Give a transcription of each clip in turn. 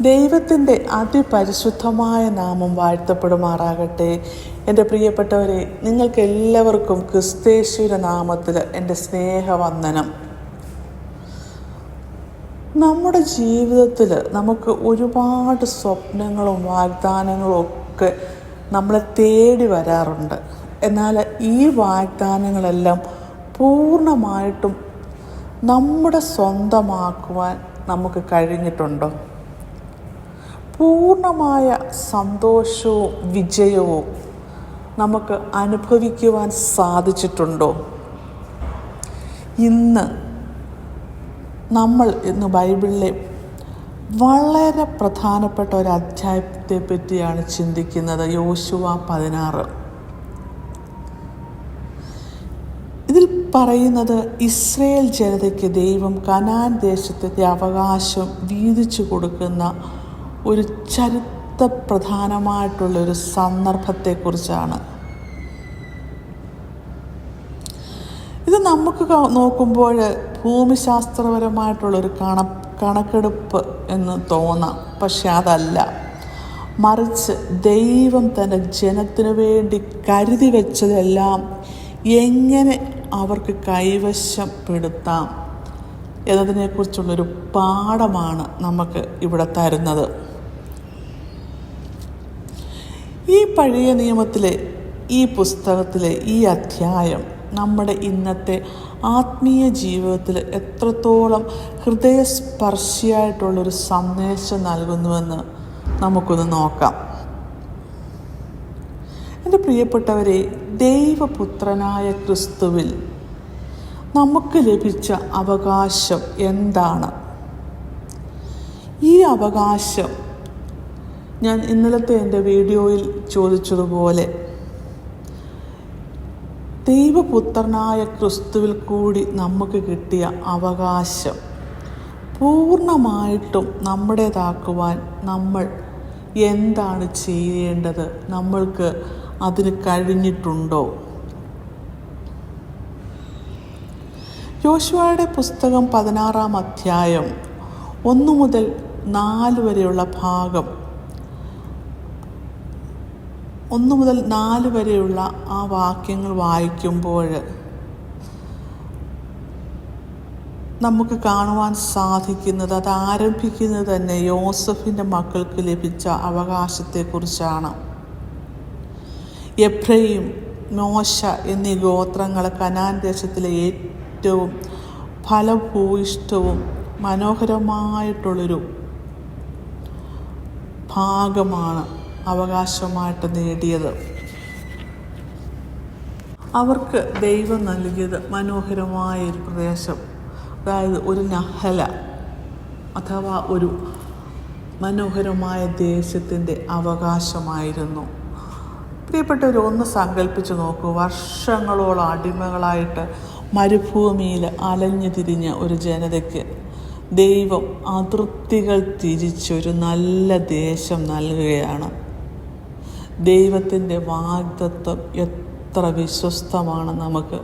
ദൈവത്തിന്റെ അതിപരിശുദ്ധമായ നാമം വാഴ്ത്തപ്പെടുമാറാകട്ടെ. എന്റെ പ്രിയപ്പെട്ടവരെ നിങ്ങൾക്ക് എല്ലാവർക്കും ക്രിസ്തേശ്വര നാമത്തിൽ എന്റെ സ്നേഹവന്ദനം. നമ്മുടെ ജീവിതത്തിൽ നമുക്ക് ഒരുപാട് സ്വപ്നങ്ങളും വാഗ്ദാനങ്ങളും ഒക്കെ നമ്മളെ തേടി വരാറുണ്ട്. എന്നാൽ ഈ വാഗ്ദാനങ്ങളെല്ലാം പൂർണമായിട്ടും നമ്മുടെ സ്വന്തമാക്കുവാൻ നമുക്ക് കഴിഞ്ഞിട്ടുണ്ടോ? പൂർണമായ സന്തോഷവും വിജയവും നമുക്ക് അനുഭവിക്കുവാൻ സാധിച്ചിട്ടുണ്ടോ? ഇന്ന് നമ്മൾ ഇന്ന് ബൈബിളിലെ വളരെ പ്രധാനപ്പെട്ട ഒരു അധ്യായത്തെ പറ്റിയാണ് ചിന്തിക്കുന്നത്. യോശുവ പതിനാറ്. ഇതിൽ പറയുന്നത് ഇസ്രയേൽ ജനതയ്ക്ക് ദൈവം കനാൻ ദേശത്തെ അവകാശം വീതിച്ചു കൊടുക്കുന്ന ഒരു ചരിത്ര പ്രധാനമായിട്ടുള്ളൊരു സന്ദർഭത്തെക്കുറിച്ചാണ്. ഇത് നമുക്ക് നോക്കുമ്പോൾ ഭൂമിശാസ്ത്രപരമായിട്ടുള്ളൊരു കണ കണക്കെടുപ്പ് എന്ന് തോന്നാം. പക്ഷെ അതല്ല. മറിച്ച് ദൈവം തന്റെ ജനത്തിനു വേണ്ടി കരുതി വെച്ചതെല്ലാം എങ്ങനെ അവർക്ക് കൈവശപ്പെടുത്താം എന്നതിനെക്കുറിച്ചുള്ളൊരു പാഠമാണ് നമുക്ക് ഇവിടെ തരുന്നത് ഈ പഴയ നിയമത്തിലെ ഈ പുസ്തകത്തിലെ ഈ അധ്യായം നമ്മുടെ ഇന്നത്തെ ആത്മീയ ജീവിതത്തിൽ എത്രത്തോളം ഹൃദയസ്പർശിയായിട്ടുള്ളൊരു സന്ദേശം നൽകുന്നുവെന്ന് നമുക്കൊന്ന് നോക്കാം. എന്റെ പ്രിയപ്പെട്ടവരെ ദൈവപുത്രനായ ക്രിസ്തുവിൽ നമുക്ക് ലഭിച്ച അവകാശം എന്താണ്? ഈ അവകാശം ഞാൻ ഇന്നലത്തെ എന്റെ വീഡിയോയിൽ ചോദിച്ചതുപോലെ ദൈവപുത്രനായ ക്രിസ്തുവിൽ കൂടി നമുക്ക് കിട്ടിയ അവകാശം പൂർണമായിട്ടും നമ്മുടേതാക്കുവാൻ നമ്മൾ എന്താണ് ചെയ്യേണ്ടത്? നമ്മൾക്ക് അതിന് കഴിഞ്ഞിട്ടുണ്ടോ? യോശുവയുടെ പുസ്തകം പതിനാറാം അധ്യായം ഒന്നു മുതൽ നാല് വരെയുള്ള ഭാഗം ഒന്ന് മുതൽ നാല് വരെയുള്ള ആ വാക്യങ്ങൾ വായിക്കുമ്പോൾ നമുക്ക് കാണുവാൻ സാധിക്കുന്നത് അത് ആരംഭിക്കുന്നത് തന്നെ യോസഫിന്റെ മക്കൾക്ക് ലഭിച്ച അവകാശത്തെക്കുറിച്ചാണ്. എഫ്രയും മോശ എന്നീ ഗോത്രങ്ങൾ കനാൻ ദേശത്തിലെ ഏറ്റവും ഫലഭൂയിഷ്ടവും മനോഹരമായിട്ടുള്ളൊരു ഭാഗമാണ്. അവകാശമായിട്ട് നേടിയത്. അവർക്ക് ദൈവം നൽകിയത് മനോഹരമായ ഒരു പ്രദേശം. അതായത് ഒരു നഹല അഥവാ ഒരു മനോഹരമായ ദേശത്തിന്റെ അവകാശമായിരുന്നു. പ്രിയപ്പെട്ടവർ ഒന്ന് സങ്കല്പിച്ച് നോക്കൂ. വർഷങ്ങളോളം അടിമകളായിട്ട് മരുഭൂമിയിൽ അലഞ്ഞു തിരിഞ്ഞ ഒരു ജനതയ്ക്ക് ദൈവം അതിർത്തികൾ തിരിച്ചൊരു നല്ല ദേശം നൽകുകയാണ്. ദൈവത്തിന്റെ വാഗ്ദത്വം എത്ര വിശ്വസ്തമാണ് നമുക്ക്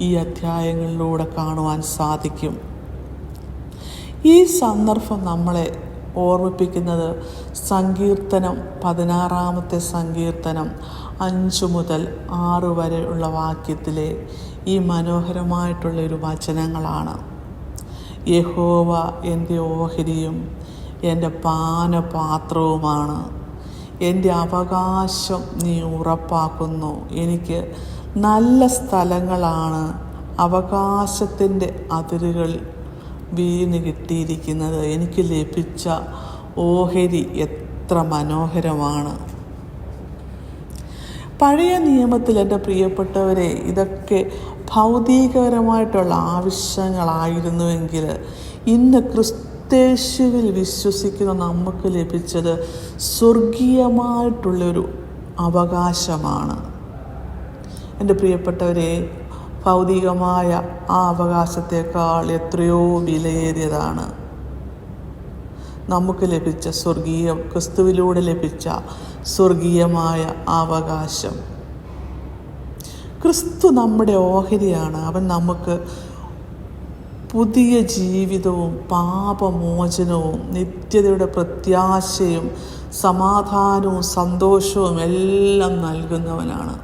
ഈ അധ്യായങ്ങളിലൂടെ കാണുവാൻ സാധിക്കും. ഈ സന്ദർഭം നമ്മളെ ഓർമ്മിപ്പിക്കുന്നത് സങ്കീർത്തനം പതിനാറാമത്തെ സങ്കീർത്തനം അഞ്ചു മുതൽ ആറ് വരെ ഉള്ള വാക്യത്തിലെ ഈ മനോഹരമായിട്ടുള്ള ഒരു വചനങ്ങളാണ്. യഹോവ എന്റെ ഓഹരിയും എന്റെ പാനപാത്രവുമാണ്. എന്റെ അവകാശം നീ ഉറപ്പാക്കുന്നു. എനിക്ക് നല്ല സ്ഥലങ്ങളാണ് അവകാശത്തിന്റെ അതിരുകൾ വീണ് കിട്ടിയിരിക്കുന്നത്. എനിക്ക് ലഭിച്ച ഓഹരി എത്ര മനോഹരമാണ്. പഴയ നിയമത്തിൽ എന്റെ പ്രിയപ്പെട്ടവരെ ഇതൊക്കെ ഭൗതികപരമായിട്ടുള്ള ആവശ്യങ്ങളായിരുന്നുവെങ്കിൽ ഇന്ന് ക്രിസ്തേശുവിൽ വിശ്വസിക്കുന്ന നമുക്ക് ലഭിച്ചത് സ്വർഗീയമായിട്ടുള്ളൊരു അവകാശമാണ്. എന്റെ പ്രിയപ്പെട്ടവരെ ഭൗതികമായ ആ അവകാശത്തേക്കാൾ എത്രയോ വിലയേറിയതാണ്. നമുക്ക് ലഭിച്ച സ്വർഗീയ ക്രിസ്തുവിലൂടെ ലഭിച്ച സ്വർഗീയമായ അവകാശം. ക്രിസ്തു നമ്മുടെ ഓഹരിയാണ്. അവൻ നമുക്ക് പുതിയ ജീവിതവും പാപമോചനവും നിത്യതയുടെ പ്രത്യാശയും സമാധാനവും സന്തോഷവും എല്ലാം നൽകുന്നവനാണ്.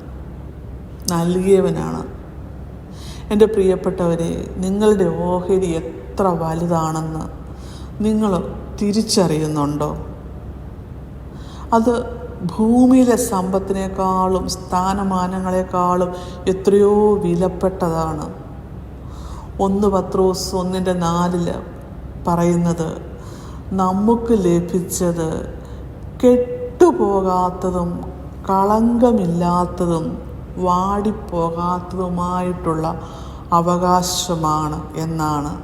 നൽകിയവനാണ്. എന്റെ പ്രിയപ്പെട്ടവരെ നിങ്ങളുടെ ഓഹരി എത്ര വലുതാണെന്ന് നിങ്ങൾ തിരിച്ചറിയുന്നുണ്ടോ? അത് ഭൂമിയിലെ സമ്പത്തിനേക്കാളും സ്ഥാനമാനങ്ങളെക്കാളും എത്രയോ വിലപ്പെട്ടതാണ്. ഒന്ന് പത്രോസ് ഒന്നിന്റെ നാലിൽ പറയുന്നത് നമുക്ക് ലഭിച്ചത് കെട്ടുപോകാത്തതും കളങ്കമില്ലാത്തതും വാടിപ്പോകാത്തതുമായിട്ടുള്ള അവകാശമാണ് എന്നാണ്.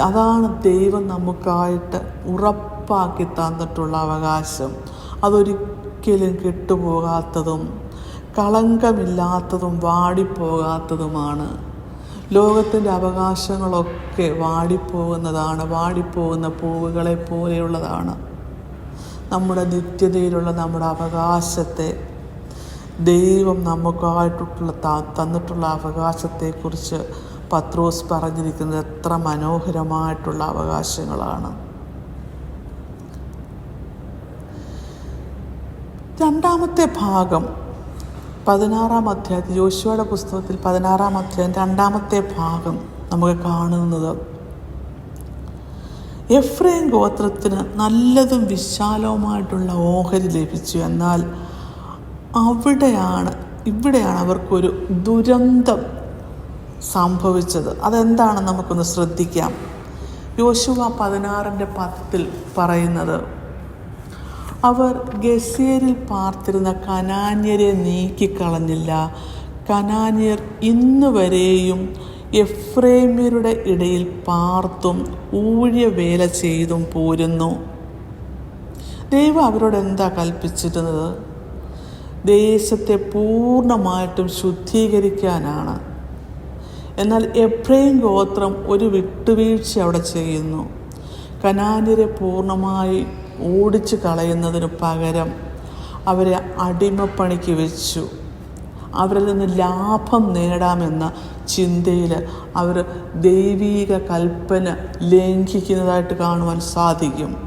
അതാണ് ദൈവം നമുക്കായിട്ട് ഉറപ്പാക്കി തന്നിട്ടുള്ള അവകാശം. അതൊരിക്കലും കെട്ടുപോകാത്തതും കളങ്കമില്ലാത്തതും വാടിപ്പോകാത്തതുമാണ്. ലോകത്തിന്റെ അവകാശങ്ങളൊക്കെ വാടിപ്പോകുന്നതാണ് വാടിപ്പോകുന്ന പൂവുകളെ പോലെയുള്ളതാണ്. നമ്മുടെ നിത്യതയിലുള്ള നമ്മുടെ അവകാശത്തെ ദൈവം നമുക്കായിട്ടുള്ള തന്നിട്ടുള്ള അവകാശത്തെക്കുറിച്ച് പത്രോസ് പറഞ്ഞിരിക്കുന്നത് എത്ര മനോഹരമായിട്ടുള്ള അവകാശങ്ങളാണ്. രണ്ടാമത്തെ ഭാഗം പതിനാറാം അധ്യായത്തിൽ യോശുവയുടെ പുസ്തകത്തിൽ പതിനാറാം അധ്യായം രണ്ടാമത്തെ ഭാഗം നമുക്ക് കാണുന്നത്. എഫ്രൈം ഗോത്രത്തിന് നല്ലതും വിശാലവുമായിട്ടുള്ള ഓഹരി ലഭിച്ചു. എന്നാൽ അവിടെയാണ് ഇവിടെയാണ് അവർക്കൊരു ദുരന്തം സംഭവിച്ചത്. അതെന്താണ് നമുക്കൊന്ന് ശ്രദ്ധിക്കാം. യോശുവ പതിനാറിന്റെ പത്തിൽ പറയുന്നത് അവർ ഗസേരിൽ പാർത്തിരുന്ന കനാന്യരെ നീക്കിക്കളഞ്ഞില്ല. കനാന്യർ ഇന്നുവരെയും എഫ്രേമ്യരുടെ ഇടയിൽ പാർത്തും ഊഴിയ വേല ചെയ്തും പോരുന്നു. ദൈവം അവരോട് എന്താ കൽപ്പിച്ചിരുന്നത്? ദേശത്തെ പൂർണമായിട്ടും ശുദ്ധീകരിക്കാനാണ്. എന്നാൽ എഫ്രൈം ഗോത്രം ഒരു വിട്ടുവീഴ്ച അവിടെ ചെയ്യുന്നു. കനാന്യരെ പൂർണമായി ഓടിച്ചു കളയുന്നതിന് പകരം അവരെ അടിമപ്പണിക്ക് വെച്ചു. അവരിൽ നിന്ന് ലാഭം നേടാമെന്ന ചിന്തയിൽ അവർ ദൈവീക കൽപ്പന ലംഘിക്കുന്നതായിട്ട് കാണുവാൻ സാധിക്കും.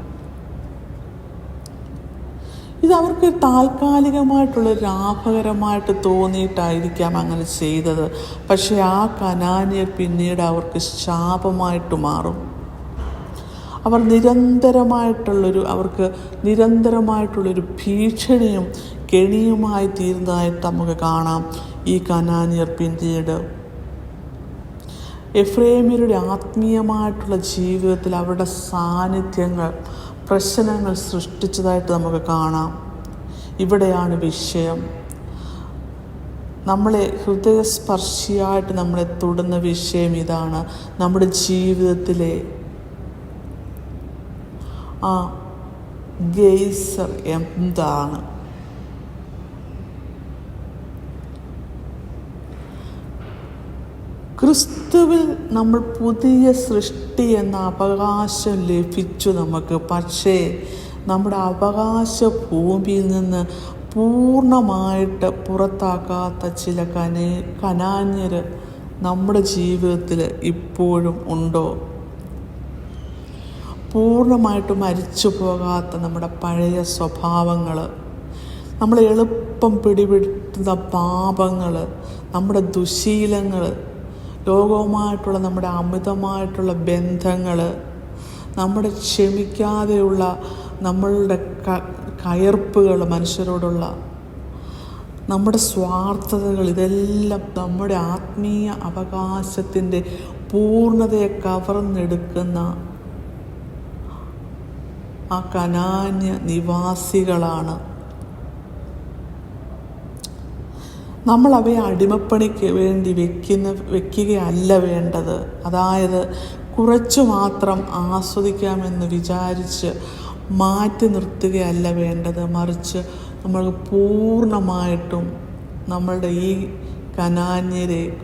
ഇത് അവർക്ക് താൽക്കാലികമായിട്ടുള്ള ലാഭകരമായിട്ട് തോന്നിയിട്ടായിരിക്കാം അങ്ങനെ ചെയ്തത്. പക്ഷേ ആ കനാനിയെ പിന്നീട് അവർക്ക് ശാപമായിട്ട് മാറും. അവർ നിരന്തരമായിട്ടുള്ളൊരു അവർക്ക് നിരന്തരമായിട്ടുള്ളൊരു ഭീഷണിയും കെണിയുമായി തീരുന്നതായിട്ട് നമുക്ക് കാണാം ഈ കനാനിയർ പിന്നീട്. എഫ്രേമിയരുടെ ആത്മീയമായിട്ടുള്ള ജീവിതത്തിൽ അവരുടെ സാന്നിധ്യങ്ങൾ പ്രശ്നങ്ങൾ സൃഷ്ടിച്ചതായിട്ട് നമുക്ക് കാണാം. ഇവിടെയാണ് വിഷയം. നമ്മളെ ഹൃദയസ്പർശിയായിട്ട് നമ്മളെ തൊടുന്ന വിഷയം ഇതാണ്. നമ്മുടെ ജീവിതത്തിലെ ആ ഗെയ്സർ എന്താണ്? ക്രിസ്തുവിൽ നമ്മൾ പുതിയ സൃഷ്ടി എന്ന അവകാശം ലഭിച്ചു നമുക്ക്. പക്ഷേ നമ്മുടെ അവകാശ ഭൂമിയിൽ നിന്ന് പൂർണമായിട്ട് പുറത്താക്കാത്ത ചില കനേ കനാന്യർ നമ്മുടെ ജീവിതത്തിൽ ഇപ്പോഴും ഉണ്ടോ? പൂർണമായിട്ട് മരിച്ചു പോകാത്ത നമ്മുടെ പഴയ സ്വഭാവങ്ങൾ നമ്മൾ എളുപ്പം പിടിപെടുത്തുന്ന പാപങ്ങൾ നമ്മുടെ ദുശീലങ്ങൾ ലോകവുമായിട്ടുള്ള നമ്മുടെ അമിതമായിട്ടുള്ള ബന്ധങ്ങൾ നമ്മുടെ ക്ഷമിക്കാതെയുള്ള നമ്മളുടെ കയർപ്പുകൾ മനുഷ്യരോടുള്ള നമ്മുടെ സ്വാർത്ഥതകൾ ഇതെല്ലാം നമ്മുടെ ആത്മീയ അവകാശത്തിന്റെ പൂർണതയെ കവർന്നെടുക്കുന്ന ആ കനാന്യ നിവാസികളാണ്. നമ്മൾ അവയെ അടിമപ്പണിക്ക് വേണ്ടി വെക്കുന്ന വെക്കുകയല്ല വേണ്ടത്. അതായത് കുറച്ചു മാത്രം ആസ്വദിക്കാമെന്ന് വിചാരിച്ച് മാറ്റി നിർത്തുകയല്ല വേണ്ടത്. മറിച്ച് നമ്മൾ പൂർണമായിട്ടും നമ്മളുടെ ഈ കനാന്യരെ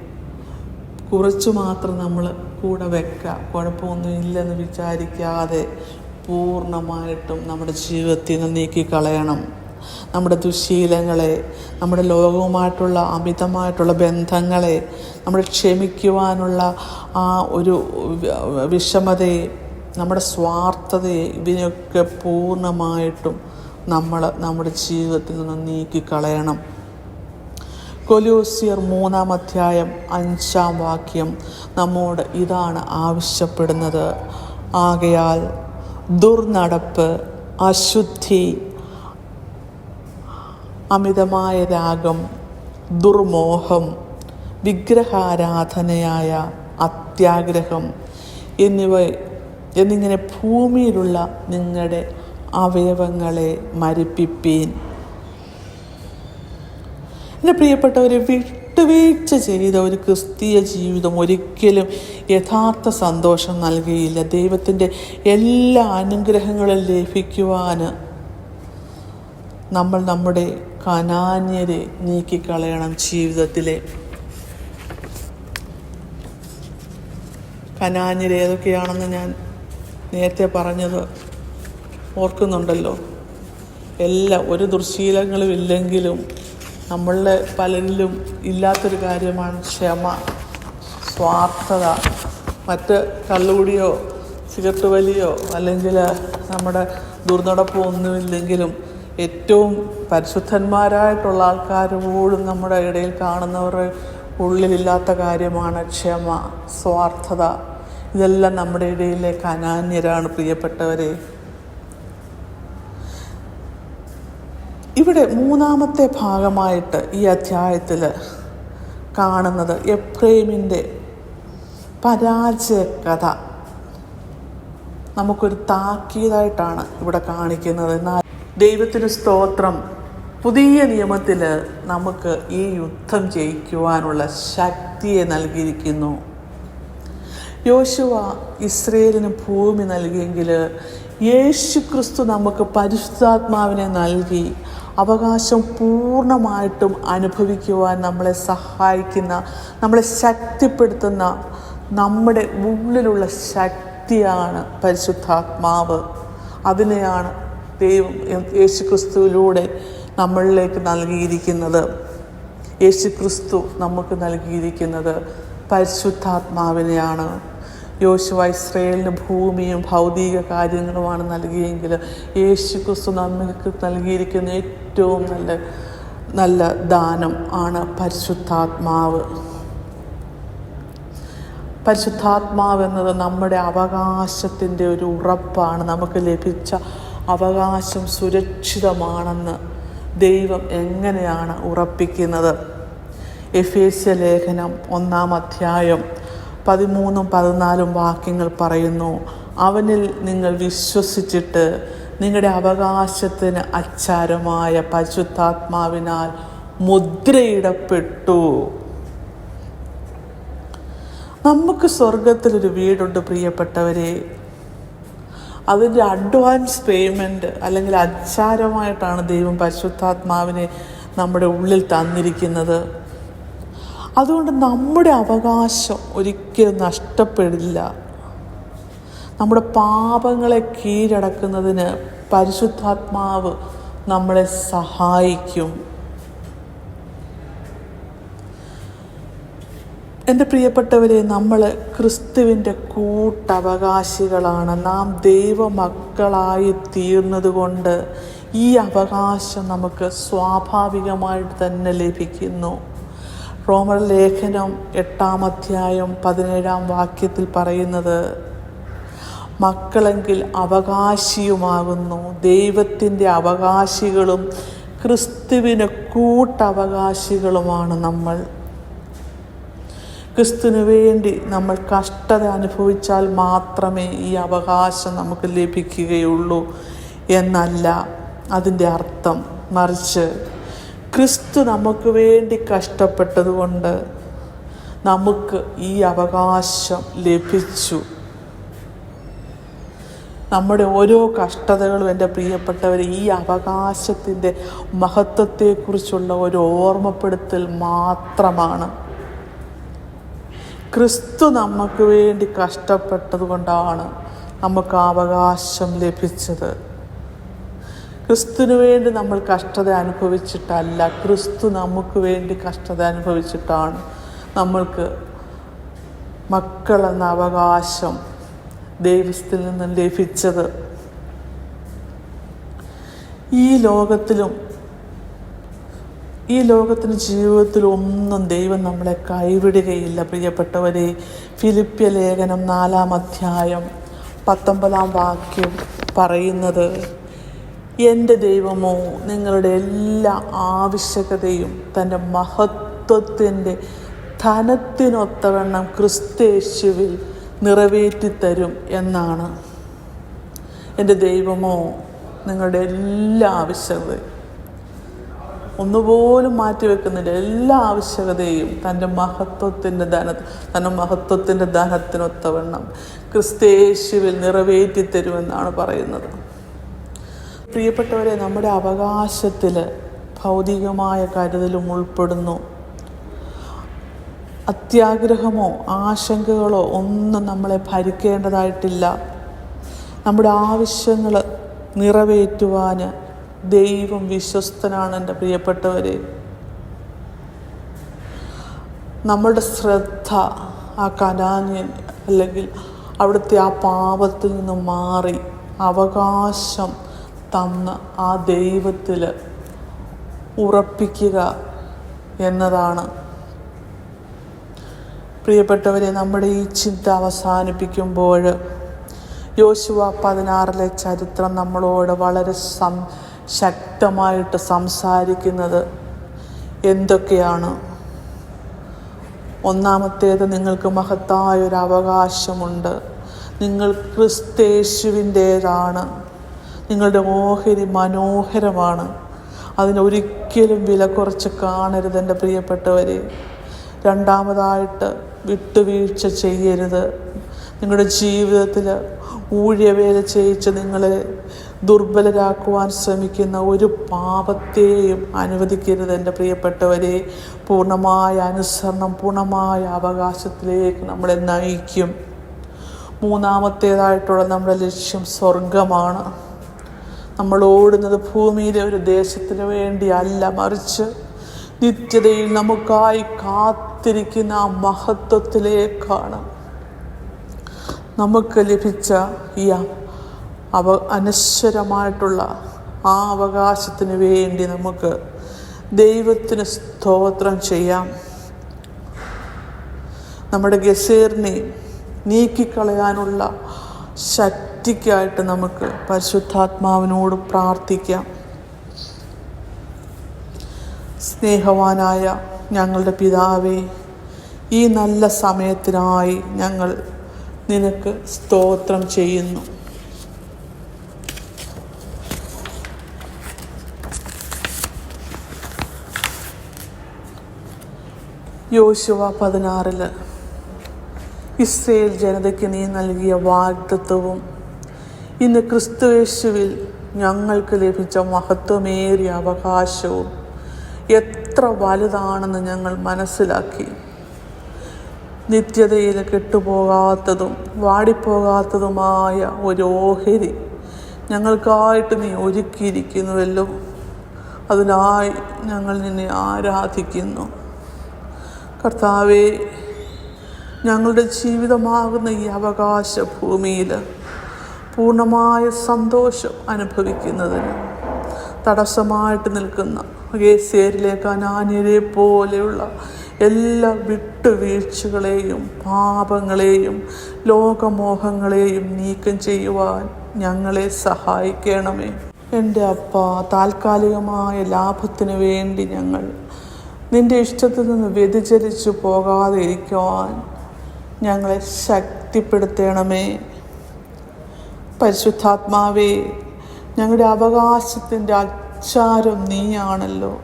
കുറച്ചു മാത്രം നമ്മൾ കൂടെ വെക്കുക. കുഴപ്പമൊന്നും ഇല്ലെന്ന് വിചാരിക്കാതെ പൂർണമായിട്ടും നമ്മുടെ ജീവിതത്തിൽ നിന്ന് നീക്കിക്കളയണം. നമ്മുടെ ദുശീലങ്ങളെ നമ്മുടെ ലോകവുമായിട്ടുള്ള അമിതമായിട്ടുള്ള ബന്ധങ്ങളെ നമ്മൾ ക്ഷമിക്കുവാനുള്ള ആ ഒരു വിഷമതയെ നമ്മുടെ സ്വാർത്ഥതയെ ഇതിനൊക്കെ പൂർണമായിട്ടും നമ്മൾ നമ്മുടെ ജീവിതത്തിൽ നിന്ന് നീക്കിക്കളയണം. കൊലൂസിയർ മൂന്നാം അധ്യായം അഞ്ചാം വാക്യം നമ്മോട് ഇതാണ് ആവശ്യപ്പെടുന്നത്. ആകയാൽ ദുർനടപ്പ് അശുദ്ധി അമിതമായ രാഗം ദുർമോഹം വിഗ്രഹാരാധനയായ അത്യാഗ്രഹം എന്നിവ എന്നിങ്ങനെ ഭൂമിയിലുള്ള നിങ്ങളുടെ അവയവങ്ങളെ മരിപ്പിപ്പീൻ. എന്റെ പ്രിയപ്പെട്ടവരെ വിട്ടുവീഴ്ച ചെയ്ത ഒരു ക്രിസ്തീയ ജീവിതം ഒരിക്കലും യഥാർത്ഥ സന്തോഷം നൽകിയില്ല ദൈവത്തിന്റെ എല്ലാ അനുഗ്രഹങ്ങളും ലഭിക്കുവാൻ നമ്മൾ നമ്മുടെ കനാന്യരെ നീക്കിക്കളയണം ജീവിതത്തിലെ. കനാന്യര് ഏതൊക്കെയാണെന്ന് ഞാൻ നേരത്തെ പറഞ്ഞത് ഓർക്കുന്നുണ്ടല്ലോ. എല്ലാ ഒരു ദുർശീലങ്ങളും ഇല്ലെങ്കിലും നമ്മളിലെ പലരിലും ഇല്ലാത്തൊരു കാര്യമാണ് ക്ഷമ സ്വാർത്ഥത. മറ്റ് കള്ളുകുടിയോ സിഗരറ്റ് വലിയോ അല്ലെങ്കിൽ നമ്മുടെ ദുർനടപ്പോ ഒന്നുമില്ലെങ്കിലും ഏറ്റവും പരിശുദ്ധന്മാരായിട്ടുള്ള ആൾക്കാർ പോലും നമ്മുടെ ഇടയിൽ കാണുന്നവരുടെ ഉള്ളിലില്ലാത്ത കാര്യമാണ് ക്ഷമ സ്വാർത്ഥത. ഇതെല്ലാം നമ്മുടെ ഇടയിലെ കനാന്യരാണ് പ്രിയപ്പെട്ടവരെ. ഇവിടെ മൂന്നാമത്തെ ഭാഗമായിട്ട് ഈ അധ്യായത്തിൽ കാണുന്നത് എഫ്രൈമിന്റെ പരാജയ കഥ നമുക്കൊരു താക്കീതായിട്ടാണ് ഇവിടെ കാണിക്കുന്നത്. എന്നാൽ ദൈവത്തിന് സ്തോത്രം. പുതിയ നിയമത്തിൽ നമുക്ക് ഈ യുദ്ധം ജയിക്കുവാനുള്ള ശക്തിയെ നൽകിയിരിക്കുന്നു. യോശുവ ഇസ്രയേലിന് ഭൂമി നൽകിയെങ്കിൽ യേശു ക്രിസ്തു നമുക്ക് പരിശുദ്ധാത്മാവിനെ നൽകി അവകാശം പൂർണമായിട്ടും അനുഭവിക്കുവാൻ നമ്മളെ സഹായിക്കുന്ന നമ്മളെ ശക്തിപ്പെടുത്തുന്ന നമ്മുടെ ഉള്ളിലുള്ള ശക്തിയാണ് പരിശുദ്ധാത്മാവ്. അതിനെയാണ് ദൈവം യേശു ക്രിസ്തുവിലൂടെ നമ്മളിലേക്ക് നൽകിയിരിക്കുന്നത്. യേശുക്രിസ്തു നമുക്ക് നൽകിയിരിക്കുന്നത് പരിശുദ്ധാത്മാവിനെയാണ്. യോശുവ ഇസ്രയേലിന് ഭൂമിയും ഭൗതിക കാര്യങ്ങളുമാണ് നൽകിയെങ്കിൽ യേശു ക്രിസ്തു നമ്മൾക്ക് നൽകിയിരിക്കുന്ന ഏറ്റവും നല്ല നല്ല ദാനം ആണ് പരിശുദ്ധാത്മാവ്. പരിശുദ്ധാത്മാവ് എന്നത് നമ്മുടെ അവകാശത്തിന്റെ ഒരു ഉറപ്പാണ്. നമുക്ക് ലഭിച്ച അവകാശം സുരക്ഷിതമാണെന്ന് ദൈവം എങ്ങനെയാണ് ഉറപ്പിക്കുന്നത്? എഫേസ്യ ലേഖനം ഒന്നാം അധ്യായം പതിമൂന്നും പതിനാലും വാക്യങ്ങൾ പറയുന്നു. അവനിൽ നിങ്ങൾ വിശ്വസിച്ചിട്ട് നിങ്ങളുടെ അവകാശത്തിന് അച്ചാരമായ പരിശുദ്ധാത്മാവിനാൽ മുദ്രയിടപ്പെട്ടു. നമുക്ക് സ്വർഗത്തിലൊരു വീടുണ്ട് പ്രിയപ്പെട്ടവരെ. അതിന്റെ അഡ്വാൻസ് പേയ്മെന്റ് അല്ലെങ്കിൽ അച്ചാരമായിട്ടാണ് ദൈവം പരിശുദ്ധാത്മാവിനെ നമ്മുടെ ഉള്ളിൽ തന്നിരിക്കുന്നത്. അതുകൊണ്ട് നമ്മുടെ അവകാശം ഒരിക്കലും നഷ്ടപ്പെടില്ല. നമ്മുടെ പാപങ്ങളെ കീഴടക്കുന്നതിന് പരിശുദ്ധാത്മാവ് നമ്മളെ സഹായിക്കും. എന്റെ പ്രിയപ്പെട്ടവരെ നമ്മൾ ക്രിസ്തുവിന്റെ കൂട്ടവകാശികളാണ്. നാം ദൈവമക്കളായി തീർന്നത് കൊണ്ട് ഈ അവകാശം നമുക്ക് സ്വാഭാവികമായിട്ട് തന്നെ ലഭിക്കുന്നു. റോമർ ലേഖനം എട്ടാം അധ്യായം പതിനേഴാം വാക്യത്തിൽ പറയുന്നത് മക്കളെങ്കിൽ അവകാശിയുമാകുന്നു. ദൈവത്തിന്റെ അവകാശികളും ക്രിസ്തുവിന് കൂട്ടവകാശികളുമാണ് നമ്മൾ. ക്രിസ്തുവിന് വേണ്ടി നമ്മൾ കഷ്ടത അനുഭവിച്ചാൽ മാത്രമേ ഈ അവകാശം നമുക്ക് ലഭിക്കുകയുള്ളൂ എന്നല്ല അതിന്റെ അർത്ഥം. മറിച്ച് ക്രിസ്തു നമുക്ക് വേണ്ടി കഷ്ടപ്പെട്ടതുകൊണ്ട് നമുക്ക് ഈ അവകാശം ലഭിച്ചു. നമ്മുടെ ഓരോ കഷ്ടതകളും എന്റെ പ്രിയപ്പെട്ടവർ ഈ അവകാശത്തിന്റെ മഹത്വത്തെക്കുറിച്ചുള്ള ഒരു ഓർമ്മപ്പെടുത്തൽ മാത്രമാണ്. ക്രിസ്തു നമുക്ക് വേണ്ടി കഷ്ടപ്പെട്ടത് കൊണ്ടാണ് നമുക്ക് അവകാശം ലഭിച്ചത്. ക്രിസ്തുവിന് വേണ്ടി നമ്മൾ കഷ്ടത അനുഭവിച്ചിട്ടല്ല. ക്രിസ്തു നമുക്ക് വേണ്ടി കഷ്ടത അനുഭവിച്ചിട്ടാണ് നമ്മൾക്ക് മക്കളെന്ന അവകാശം ദൈവത്തിൽ നിന്നും ലഭിച്ചത്. ഈ ലോകത്തിലും ഈ ലോകത്തിന് ജീവിതത്തിൽ ഒന്നും ദൈവം നമ്മളെ കൈവിടുകയില്ല. പ്രിയപ്പെട്ടവരെ ഫിലിപ്പ്യ ലേഖനം നാലാം അധ്യായം പത്തൊമ്പതാം വാക്യം പറയുന്നത് എന്റെ ദൈവമോ നിങ്ങളുടെ എല്ലാ ആവശ്യകതയും തന്റെ മഹത്വത്തിന്റെ ധനത്തിനൊത്തവണ്ണം ക്രിസ്തേശുവിൽ നിറവേറ്റിത്തരും എന്നാണ്. എന്റെ ദൈവമോ നിങ്ങളുടെ എല്ലാ ആവശ്യകതയും ഒന്നുപോലും മാറ്റിവെക്കുന്നില്ല. എല്ലാ ആവശ്യകതയും തന്റെ മഹത്വത്തിന്റെ ധന തന്റെ മഹത്വത്തിന്റെ ധനത്തിനൊത്തവണ്ണം ക്രിസ്തേശുവിൽ നിറവേറ്റിത്തരുമെന്നാണ് പറയുന്നത്. പ്രിയപ്പെട്ടവരെ നമ്മുടെ അവകാശത്തിൽ ഭൗതികമായ കരുതലും ഉൾപ്പെടുന്നു. അത്യാഗ്രഹമോ ആശങ്കകളോ ഒന്നും നമ്മളെ ഭരിക്കേണ്ടതായിട്ടില്ല. നമ്മുടെ ആവശ്യങ്ങൾ നിറവേറ്റുവാൻ ദൈവം വിശ്വസ്തനാണ് എന്റെ പ്രിയപ്പെട്ടവരെ. നമ്മളുടെ ശ്രദ്ധ ആ കനാന്യൻ അല്ലെങ്കിൽ അവിടുത്തെ ആ പാപത്തിൽ നിന്ന് മാറി അവകാശം തന്ന ആ ദൈവത്തിൽ ഉറപ്പിക്കുക എന്നതാണ്. പ്രിയപ്പെട്ടവരെ നമ്മുടെ ഈ ചിന്ത അവസാനിപ്പിക്കുമ്പോൾ യോശുവ പതിനാറിലെ ചരിത്രം നമ്മളോട് വളരെ സം ശക്തമായിട്ട് സംസാരിക്കുന്നത് എന്തൊക്കെയാണ്? ഒന്നാമത്തേത് നിങ്ങൾക്ക് മഹത്തായ ഒരു അവകാശമുണ്ട് നിങ്ങൾ ക്രിസ്തേശുവിന്റേതാണ് നിങ്ങളുടെ ഓഹരി മനോഹരമാണ്. അതിനൊരിക്കലും വില കുറച്ച് കാണരുത് എന്റെ പ്രിയപ്പെട്ടവരെ. രണ്ടാമതായിട്ട് വിട്ടുവീഴ്ച ചെയ്യരുത്. നിങ്ങളുടെ ജീവിതത്തിൽ ഊഴിയവേല ചെയ്യിച്ച് നിങ്ങളെ ദുർബലരാക്കുവാൻ ശ്രമിക്കുന്ന ഒരു പാപത്തെയും അനുവദിക്കരുത് എന്റെ പ്രിയപ്പെട്ടവരെ. പൂർണമായ അനുസരണം പൂർണമായ അവകാശത്തിലേക്ക് നമ്മളെ നയിക്കും. മൂന്നാമത്തേതായിട്ടുള്ള നമ്മുടെ ലക്ഷ്യം സ്വർഗമാണ് നമ്മൾ ഓടുന്നത് ഭൂമിയിലെ ഒരു ദേശത്തിന് വേണ്ടി അല്ല മറിച്ച് നിത്യതയിൽ നമുക്കായി കാത്തിരിക്കുന്ന ആ മഹത്വത്തിലേക്കാണ് നമുക്ക് ലഭിച്ച ഈ അവ അനശ്വരമായിട്ടുള്ള ആ അവകാശത്തിന് വേണ്ടി നമുക്ക് ദൈവത്തിന് സ്തോത്രം ചെയ്യാം. നമ്മുടെ ഗസീറിനെ നീക്കിക്കളയാനുള്ള ശക്തിക്കായിട്ട് നമുക്ക് പരിശുദ്ധാത്മാവിനോട് പ്രാർത്ഥിക്കാം. സ്നേഹവാനായ ഞങ്ങളുടെ പിതാവേ ഈ നല്ല സമയത്തിനായി ഞങ്ങൾ നിനക്ക് സ്തോത്രം ചെയ്യുന്നു. യോശുവ പതിനാറിൽ ഇസ്രയേൽ ജനതയ്ക്ക് നീ നൽകിയ വാഗ്ദത്വവും ഇന്ന് ക്രിസ്തുയേശുവിൽ ഞങ്ങൾക്ക് ലഭിച്ച മഹത്വമേറിയ അവകാശവും എത്ര വലുതാണെന്ന് ഞങ്ങൾ മനസ്സിലാക്കി. നിത്യതയിൽ കെട്ടുപോകാത്തതും വാടിപ്പോകാത്തതുമായ ഒരു ഓഹരി ഞങ്ങൾക്കായിട്ട് നീ ഒരുക്കിയിരിക്കുന്നുവല്ലോ. അതിനായി ഞങ്ങൾ നിന്നെ ആരാധിക്കുന്നു. കർത്താവെ ഞങ്ങളുടെ ജീവിതമാകുന്ന ഈ അവകാശ ഭൂമിയിൽ പൂർണമായ സന്തോഷം അനുഭവിക്കുന്നതിന് തടസ്സമായിട്ട് നിൽക്കുന്ന ഗേസേരിലേക്ക് അനാന്യരെ പോലെയുള്ള എല്ലാ വിട്ടുവീഴ്ചകളെയും പാപങ്ങളെയും ലോകമോഹങ്ങളെയും നീക്കം ചെയ്യുവാൻ ഞങ്ങളെ സഹായിക്കണമേ. എന്റെ അപ്പ താൽക്കാലികമായ ലാഭത്തിന് വേണ്ടി ഞങ്ങൾ നിന്റെ ഇഷ്ടത്തിൽ നിന്ന് വ്യതിചലിച്ചു പോകാതെ ഇരിക്കുവാൻ ഞങ്ങളെ ശക്തിപ്പെടുത്തണമേ. പരിശുദ്ധാത്മാവേ ഞങ്ങളുടെ അവകാശത്തിന്റെ അച്ചാരം നീയാണല്ലോ.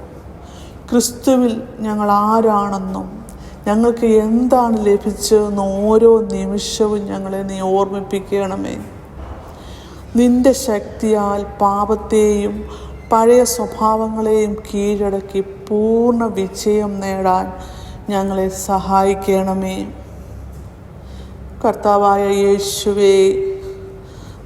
ക്രിസ്തുവിൽ ഞങ്ങൾ ആരാണെന്നും ഞങ്ങൾക്ക് എന്താണ് ലഭിച്ചതെന്ന് ഓരോ നിമിഷവും ഞങ്ങളെ നീ ഓർമ്മിപ്പിക്കണമേ. നിന്റെ ശക്തിയാൽ പാപത്തെയും പഴയ സ്വഭാവങ്ങളെയും കീഴടക്കി പൂർണ വിജയം നേടാൻ ഞങ്ങളെ സഹായിക്കണമേ. കർത്താവായ യേശുവേ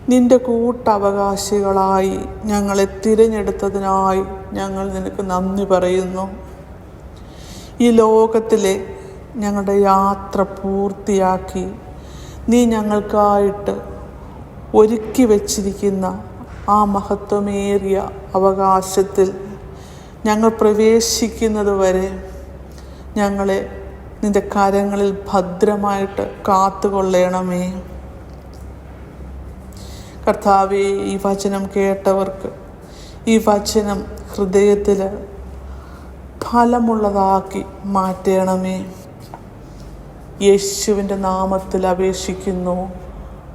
നിന്റെ കൂട്ടവകാശികളായി ഞങ്ങളെ തിരഞ്ഞെടുത്തതിനായി ഞങ്ങൾ നിനക്ക് നന്ദി പറയുന്നു. ഈ ലോകത്തിലെ ഞങ്ങളുടെ യാത്ര പൂർത്തിയാക്കി നീ ഞങ്ങൾക്കായിട്ട് ഒരുക്കി വച്ചിരിക്കുന്ന ആ മഹത്വമേറിയ അവകാശത്തിൽ ഞങ്ങൾ പ്രവേശിക്കുന്നത് വരെ ഞങ്ങളെ നിന്റെ കരങ്ങളിൽ ഭദ്രമായിട്ട് കാത്തുകൊള്ളണമേ. കർത്താവെ ഈ വചനം കേട്ടവർക്ക് ഈ വചനം ഹൃദയത്തിൽ ഫലമുള്ളതാക്കി മാറ്റണമേ. യേശുവിന്റെ നാമത്തിൽ അപേക്ഷിക്കുന്നു.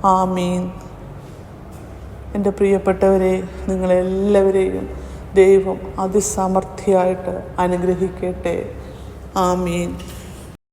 ആമീൻ. എന്റെ പ്രിയപ്പെട്ടവരെ നിങ്ങളെല്ലാവരെയും ദൈവം അതിസമർത്ഥിയായിട്ട് അനുഗ്രഹിക്കട്ടെ. ആമീൻ.